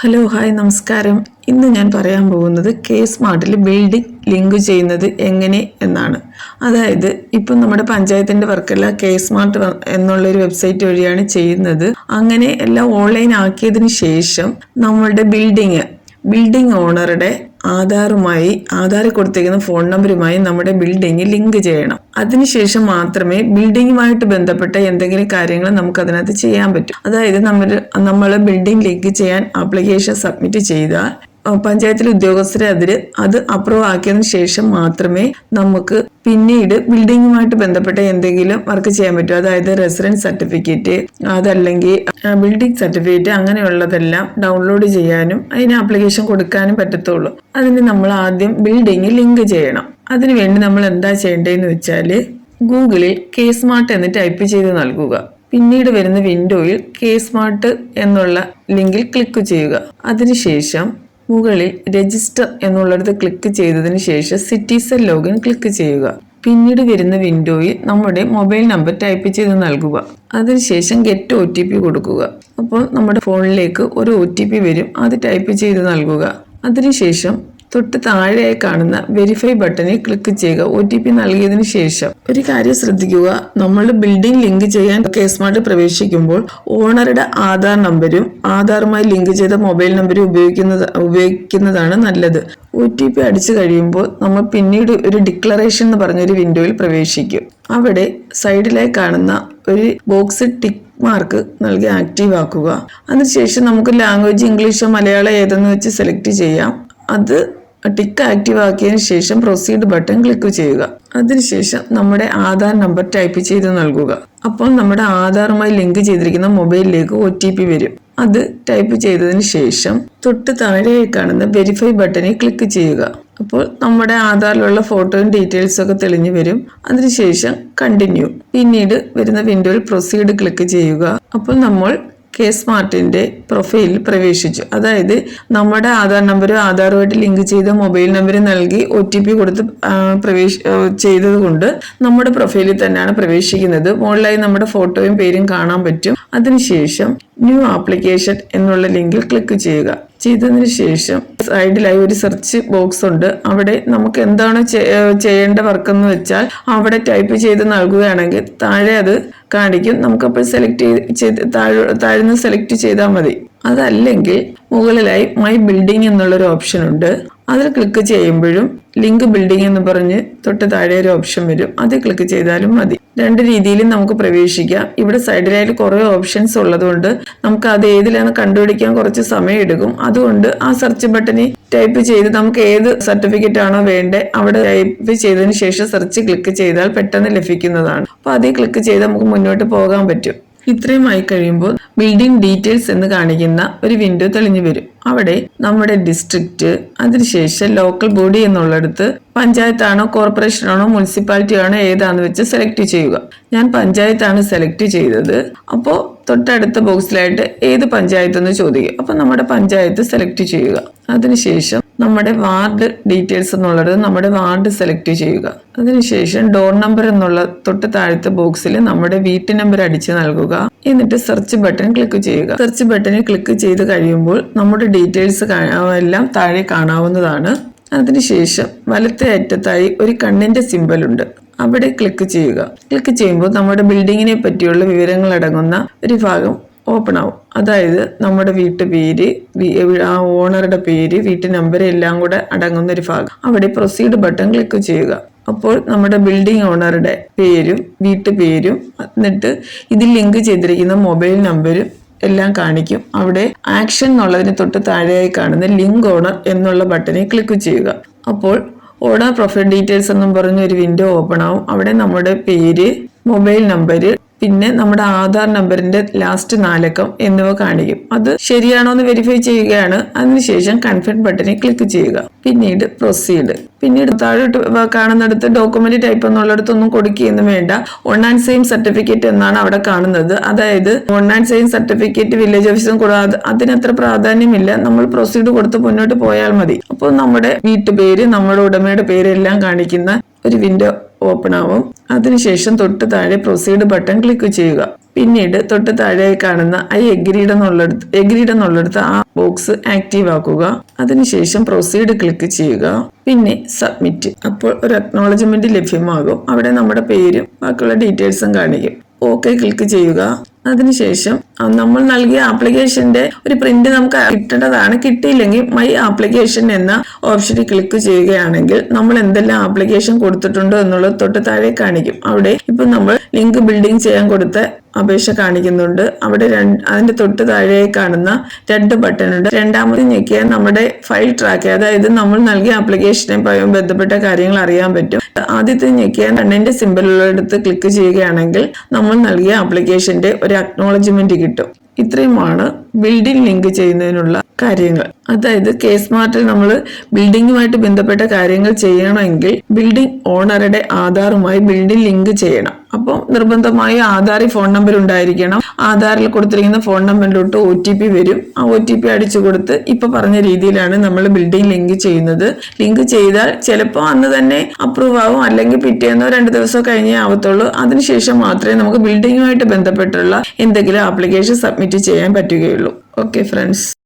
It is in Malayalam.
ഹലോ ഹായ് നമസ്കാരം. ഇന്ന് ഞാൻ പറയാൻ പോകുന്നത് കെ സ്മാർട്ടിൽ ബിൽഡിംഗ് ലിങ്ക് ചെയ്യുന്നത് എങ്ങനെ എന്നാണ്. അതായത് ഇപ്പം നമ്മുടെ പഞ്ചായത്തിന്റെ വർക്കെല്ലാം കെ സ്മാർട്ട് എന്നുള്ളൊരു വെബ്സൈറ്റ് വഴിയാണ് ചെയ്യുന്നത്. അങ്ങനെ എല്ലാം ഓൺലൈൻ ആക്കിയതിന് ശേഷം നമ്മളുടെ ബിൽഡിങ് ബിൽഡിംഗ് ഓണറുടെ ആധാറുമായി ആധാറിൽ കൊടുത്തേക്കുന്ന ഫോൺ നമ്പറുമായി നമ്മുടെ ബിൽഡിംഗ് ലിങ്ക് ചെയ്യണം. അതിനുശേഷം മാത്രമേ ബിൽഡിങ്ങുമായിട്ട് ബന്ധപ്പെട്ട എന്തെങ്കിലും കാര്യങ്ങൾ നമുക്ക് അതിനകത്ത് ചെയ്യാൻ പറ്റും. അതായത് നമ്മൾ നമ്മൾ ബിൽഡിംഗ് ലിങ്ക് ചെയ്യാൻ ആപ്ലിക്കേഷൻ സബ്മിറ്റ് ചെയ്താൽ പഞ്ചായത്തിലെ ഉദ്യോഗസ്ഥരെ അതിൽ അത് അപ്രൂവ് ആക്കിയതിനു ശേഷം മാത്രമേ നമുക്ക് പിന്നീട് ബിൽഡിങ്ങുമായിട്ട് ബന്ധപ്പെട്ട എന്തെങ്കിലും വർക്ക് ചെയ്യാൻ പറ്റൂ. അതായത് റെസിഡൻസ് സർട്ടിഫിക്കറ്റ് അതല്ലെങ്കിൽ ബിൽഡിംഗ് സർട്ടിഫിക്കറ്റ് അങ്ങനെയുള്ളതെല്ലാം ഡൗൺലോഡ് ചെയ്യാനും അതിന് ആപ്ലിക്കേഷൻ കൊടുക്കാനും പറ്റത്തുള്ളൂ. അതിന് നമ്മൾ ആദ്യം ബിൽഡിംഗ് ലിങ്ക് ചെയ്യണം. അതിനുവേണ്ടി നമ്മൾ എന്താ ചെയ്യേണ്ടതെന്ന് വെച്ചാൽ ഗൂഗിളിൽ കെ സ്മാർട്ട് എന്ന് ടൈപ്പ് ചെയ്ത് നൽകുക. പിന്നീട് വരുന്ന വിൻഡോയിൽ കെ സ്മാർട്ട് എന്നുള്ള ലിങ്കിൽ ക്ലിക്ക് ചെയ്യുക. അതിനുശേഷം മുകളിൽ രജിസ്റ്റർ എന്നുള്ളിടത്ത് ക്ലിക്ക് ചെയ്തതിന് ശേഷം സിറ്റിസൺ ലോഗിൻ ക്ലിക്ക് ചെയ്യുക. പിന്നീട് വരുന്ന വിൻഡോയിൽ നമ്മുടെ മൊബൈൽ നമ്പർ ടൈപ്പ് ചെയ്ത് നൽകുക. അതിനുശേഷം ഗെറ്റ് ഒ ടി പി കൊടുക്കുക. അപ്പോൾ നമ്മുടെ ഫോണിലേക്ക് ഒരു ഒ ടി പി വരും. അത് ടൈപ്പ് ചെയ്ത് നൽകുക. അതിനുശേഷം തൊട്ട് താഴെയായി കാണുന്ന വെരിഫൈ ബട്ടണിൽ ക്ലിക്ക് ചെയ്യുക. ഒ ടി പി നൽകിയതിനു ശേഷം ഒരു കാര്യം ശ്രദ്ധിക്കുക. നമ്മൾ ബിൽഡിംഗ് ലിങ്ക് ചെയ്യാൻ കേസ്മാർട്ട് പ്രവേശിക്കുമ്പോൾ ഓണറുടെ ആധാർ നമ്പരും ആധാറുമായി ലിങ്ക് ചെയ്ത മൊബൈൽ നമ്പരും ഉപയോഗിക്കുന്നത് ഉപയോഗിക്കുന്നതാണ് നല്ലത്. ഒ ടി പി അടിച്ചു കഴിയുമ്പോൾ നമ്മൾ പിന്നീട് ഒരു ഡിക്ലറേഷൻ എന്ന് പറഞ്ഞൊരു വിൻഡോയിൽ പ്രവേശിക്കും. അവിടെ സൈഡിലായി കാണുന്ന ഒരു ബോക്സ് ടിക്ക് മാർക്ക് നൽകി ആക്റ്റീവ് ആക്കുക. അതിനുശേഷം നമുക്ക് ലാംഗ്വേജ് ഇംഗ്ലീഷോ മലയാളം ഏതെന്ന് വെച്ച് സെലക്ട് ചെയ്യാം. അത് ടിക്ക് ആക്റ്റീവ് ആക്കിയതിന് ശേഷം പ്രൊസീഡ് ബട്ടൺ ക്ലിക്ക് ചെയ്യുക. അതിനുശേഷം നമ്മുടെ ആധാർ നമ്പർ ടൈപ്പ് ചെയ്ത് നൽകുക. അപ്പോൾ നമ്മുടെ ആധാറുമായി ലിങ്ക് ചെയ്തിരിക്കുന്ന മൊബൈലിലേക്ക് ഒ ടി പി വരും. അത് ടൈപ്പ് ചെയ്തതിന് ശേഷം തൊട്ട് താഴെ കാണുന്ന വെരിഫൈ ബട്ടണിൽ ക്ലിക്ക് ചെയ്യുക. അപ്പോൾ നമ്മുടെ ആധാറിലുള്ള ഫോട്ടോയും ഡീറ്റെയിൽസും ഒക്കെ തെളിഞ്ഞു വരും. അതിനുശേഷം കണ്ടിന്യൂ പിന്നീട് വരുന്ന വിൻഡോയിൽ പ്രൊസീഡ് ക്ലിക്ക് ചെയ്യുക. അപ്പോൾ നമ്മൾ കെ സ്മാർട്ടിന്റെ പ്രൊഫൈലിൽ പ്രവേശിച്ചു. അതായത് നമ്മുടെ ആധാർ നമ്പരും ആധാറുമായിട്ട് ലിങ്ക് ചെയ്ത മൊബൈൽ നമ്പർ നൽകി ഒ ടി പി കൊടുത്ത് പ്രവേശ ചെയ്തതുകൊണ്ട് നമ്മുടെ പ്രൊഫൈലിൽ തന്നെയാണ് പ്രവേശിക്കുന്നത്. മുകളിലായി നമ്മുടെ ഫോട്ടോയും പേരും കാണാൻ പറ്റും. അതിനുശേഷം ന്യൂ ആപ്ലിക്കേഷൻ എന്നുള്ള ലിങ്കിൽ ക്ലിക്ക് ചെയ്യുക. ചെയ്തതിന് ശേഷം സൈഡിലായി ഒരു സെർച്ച് ബോക്സ് ഉണ്ട്. അവിടെ നമുക്ക് എന്താണ് ചെയ്യേണ്ട വർക്ക് എന്ന് വെച്ചാൽ അവിടെ ടൈപ്പ് ചെയ്ത് നൽകുകയാണെങ്കിൽ താഴെ അത് കാണിക്കും. നമുക്കപ്പോൾ സെലക്ട് ചെയ്ത് താഴെ താഴ്ന്ന് സെലക്ട് ചെയ്താൽ മതി. അതല്ലെങ്കിൽ മുകളിലായി മൈ ബിൽഡിംഗ് എന്നുള്ളൊരു ഓപ്ഷൻ ഉണ്ട്. അതിൽ ക്ലിക്ക് ചെയ്യുമ്പോഴും ലിങ്ക് ബിൽഡിംഗ് എന്ന് പറഞ്ഞ് തൊട്ട് താഴെ ഒരു ഓപ്ഷൻ വരും. അത് ക്ലിക്ക് ചെയ്താലും മതി. രണ്ട് രീതിയിലും നമുക്ക് പ്രവേശിക്കാം. ഇവിടെ സൈഡിലായിട്ട് കുറേ ഓപ്ഷൻസ് ഉള്ളതുകൊണ്ട് നമുക്ക് അത് ഏതിലാണ് കണ്ടുപിടിക്കാൻ കുറച്ച് സമയം എടുക്കും. അതുകൊണ്ട് ആ സെർച്ച് ബട്ടണിൽ ടൈപ്പ് ചെയ്ത് നമുക്ക് ഏത് സർട്ടിഫിക്കറ്റ് ആണോ വേണ്ടത് അവിടെ ടൈപ്പ് ചെയ്തതിന് ശേഷം സെർച്ച് ക്ലിക്ക് ചെയ്താൽ പെട്ടെന്ന് ലഭിക്കുന്നതാണ്. അപ്പോൾ അതിൽ ക്ലിക്ക് ചെയ്ത് നമുക്ക് മുന്നോട്ട് പോകാൻ പറ്റും. ഇത്രയും ആയി കഴിയുമ്പോൾ ബിൽഡിംഗ് ഡീറ്റെയിൽസ് എന്ന് കാണിക്കുന്ന ഒരു വിൻഡോ തെളിഞ്ഞു വരും. അവിടെ നമ്മുടെ ഡിസ്ട്രിക്റ്റ് അതിനുശേഷം ലോക്കൽ ബോഡി എന്നുള്ളിടത്ത് പഞ്ചായത്താണോ കോർപ്പറേഷനാണോ മുനിസിപ്പാലിറ്റി ആണോ ഏതാണെന്ന് വെച്ച് സെലക്ട് ചെയ്യുക. ഞാൻ പഞ്ചായത്താണ് സെലക്ട് ചെയ്തത്. അപ്പോൾ തൊട്ടടുത്ത ബോക്സിലായിട്ട് ഏത് പഞ്ചായത്ത് എന്ന് ചോദിക്കും അപ്പോൾ നമ്മുടെ പഞ്ചായത്ത് സെലക്ട് ചെയ്യുക. അതിനുശേഷം നമ്മുടെ വാർഡ് ഡീറ്റെയിൽസ് എന്നുള്ളത് നമ്മുടെ വാർഡ് സെലക്ട് ചെയ്യുക. അതിനുശേഷം ഡോർ നമ്പർ എന്നുള്ള തൊട്ട് താഴത്തെ ബോക്സിൽ നമ്മുടെ വീട്ടു നമ്പർ അടിച്ച് നൽകുക. എന്നിട്ട് സെർച്ച് ബട്ടൺ ക്ലിക്ക് ചെയ്യുക. സെർച്ച് ബട്ടണിൽ ക്ലിക്ക് ചെയ്ത് കഴിയുമ്പോൾ നമ്മുടെ ഡീറ്റെയിൽസ് എല്ലാം താഴെ കാണാവുന്നതാണ്. അതിനുശേഷം വലത്തെ അറ്റത്തായി ഒരു കണ്ണിന്റെ സിമ്പൽ ഉണ്ട്. അവിടെ ക്ലിക്ക് ചെയ്യുക. ക്ലിക്ക് ചെയ്യുമ്പോൾ നമ്മുടെ ബിൽഡിങ്ങിനെ പറ്റിയുള്ള വിവരങ്ങൾ അടങ്ങുന്ന ഒരു ഭാഗം ഓപ്പൺ ആവും. അതായത് നമ്മുടെ വീട്ട് പേര് ആ ഓണറുടെ പേര് വീട്ടു നമ്പർ എല്ലാം കൂടെ അടങ്ങുന്ന ഒരു ഭാഗം. അവിടെ പ്രൊസീഡ് ബട്ടൺ ക്ലിക്ക് ചെയ്യുക. അപ്പോൾ നമ്മുടെ ബിൽഡിംഗ് ഓണറുടെ പേരും വീട്ടു പേരും എന്നിട്ട് ഇതിൽ ലിങ്ക് ചെയ്തിരിക്കുന്ന മൊബൈൽ നമ്പരും എല്ലാം കാണിക്കും. അവിടെ ആക്ഷൻ എന്നുള്ളതിന് തൊട്ട് താഴെയായി കാണുന്ന ലിങ്ക് ഓണർ എന്നുള്ള ബട്ടണിൽ ക്ലിക്ക് ചെയ്യുക. അപ്പോൾ ഓണർ പ്രൊഫൈൽ ഡീറ്റെയിൽസ് എന്നും പറഞ്ഞ ഒരു വിൻഡോ ഓപ്പൺ ആവും. അവിടെ നമ്മുടെ പേര് മൊബൈൽ നമ്പര് പിന്നെ നമ്മുടെ ആധാർ നമ്പറിന്റെ ലാസ്റ്റ് നാലക്കം എന്നിവ കാണിക്കും. അത് ശരിയാണോ എന്ന് വെരിഫൈ ചെയ്യുകയാണ്. അതിനുശേഷം കൺഫേം ബട്ടണിൽ ക്ലിക്ക് ചെയ്യുക. പിന്നീട് പ്രൊസീഡ് പിന്നീട് താഴോട്ട് കാണുന്നിടത്ത് ഡോക്യുമെന്റ് ടൈപ്പ് എന്നുള്ളിടത്തൊന്നും കൊടുക്കുകയൊന്നും വേണ്ട. വൺ ആൻഡ് സെയിം സർട്ടിഫിക്കറ്റ് എന്നാണ് അവിടെ കാണുന്നത്. അതായത് one and same certificate village ഓഫീസും കൂടാതെ അതിനത്ര പ്രാധാന്യമില്ല. നമ്മൾ പ്രൊസീഡ് കൊടുത്ത് മുന്നോട്ട് പോയാൽ മതി. അപ്പോൾ നമ്മുടെ വീട്ടുപേര് നമ്മുടെ ഉടമയുടെ പേര് എല്ലാം കാണിക്കുന്ന ഒരു വിൻഡോ ഓപ്പൺ ആവും. അതിനുശേഷം തൊട്ട് താഴെ പ്രൊസീഡ് ബട്ടൺ ക്ലിക്ക് ചെയ്യുക. പിന്നീട് തൊട്ട് താഴെ കാണുന്ന ഐ എഗ്രീഡ് എന്നുള്ളടുത്ത് എഗ്രീഡ് എന്നുള്ളടുത്ത് ആ ബോക്സ് ആക്റ്റീവ് ആക്കുക. അതിനുശേഷം പ്രൊസീഡ് ക്ലിക്ക് ചെയ്യുക. പിന്നെ സബ്മിറ്റ് അപ്പോൾ ഒരു അക്നോളജ്മെന്റ് ലഭ്യമാകും. അവിടെ നമ്മുടെ പേരും ബാക്കിയുള്ള ഡീറ്റെയിൽസും കാണിക്കും. ഓക്കെ ക്ലിക്ക് ചെയ്യുക. അതിനുശേഷം നമ്മൾ നൽകിയ ആപ്ലിക്കേഷന്റെ ഒരു പ്രിന്റ് നമുക്ക് കിട്ടേണ്ടതാണ്. കിട്ടിയില്ലെങ്കിൽ മൈ ആപ്ലിക്കേഷൻ എന്ന ഓപ്ഷനിൽ ക്ലിക്ക് ചെയ്യുകയാണെങ്കിൽ നമ്മൾ എന്തെല്ലാം ആപ്ലിക്കേഷൻ കൊടുത്തിട്ടുണ്ടോ എന്നുള്ളത് തൊട്ട് താഴെ കാണിക്കും. അവിടെ ഇപ്പം നമ്മൾ ലിങ്ക് ബിൽഡിംഗ് ചെയ്യാൻ കൊടുത്ത അപേക്ഷ കാണിക്കുന്നുണ്ട്. അവിടെ രണ്ട് അതിന്റെ തൊട്ട് താഴെ കാണുന്ന രണ്ട് ബട്ടൺ ഉണ്ട്. രണ്ടാമത് ഞെക്കിയാൽ നമ്മുടെ ഫയൽ ട്രാക്ക് അതായത് നമ്മൾ നൽകിയ ആപ്ലിക്കേഷനെ ബന്ധപ്പെട്ട കാര്യങ്ങൾ അറിയാൻ പറ്റും. ആദ്യത്തെ ഞെക്കിയാൽ രണ്ടിന്റെ സിമ്പിളുള്ളടുത്ത് ക്ലിക്ക് ചെയ്യുകയാണെങ്കിൽ നമ്മൾ നൽകിയ ആപ്ലിക്കേഷന്റെ ഒരു അക്നോളജ്മെന്റ് കിട്ടും. ഇത്രയുമാണ് ബിൽഡിംഗ് ലിങ്ക് ചെയ്യുന്നതിനുള്ള കാര്യങ്ങൾ. അതായത് കെ സ്മാർട്ടിൽ നമ്മൾ ബിൽഡിങ്ങുമായിട്ട് ബന്ധപ്പെട്ട കാര്യങ്ങൾ ചെയ്യണമെങ്കിൽ ബിൽഡിംഗ് ഓണറുടെ ആധാറുമായി ബിൽഡിംഗ് ലിങ്ക് ചെയ്യണം. അപ്പം നിർബന്ധമായും ആധാറിൽ ഫോൺ നമ്പർ ഉണ്ടായിരിക്കണം. ആധാറിൽ കൊടുത്തിരിക്കുന്ന ഫോൺ നമ്പറിലോട്ട് ഒ ടി പി വരും. ആ ഒ ടി പി അടിച്ചു കൊടുത്ത് ഇപ്പൊ പറഞ്ഞ രീതിയിലാണ് നമ്മൾ ബിൽഡിംഗ് ലിങ്ക് ചെയ്യുന്നത്. ലിങ്ക് ചെയ്താൽ ചിലപ്പോൾ അന്ന് തന്നെ അപ്രൂവ് ആവും. അല്ലെങ്കിൽ പിറ്റേന്നോ രണ്ട് ദിവസമോ കഴിഞ്ഞേ ആവത്തുള്ളൂ. അതിനുശേഷം മാത്രമേ നമുക്ക് ബിൽഡിങ്ങുമായിട്ട് ബന്ധപ്പെട്ടുള്ള എന്തെങ്കിലും ആപ്ലിക്കേഷൻ സബ്മിറ്റ് ചെയ്യാൻ പറ്റുകയുള്ളൂ. Okay friends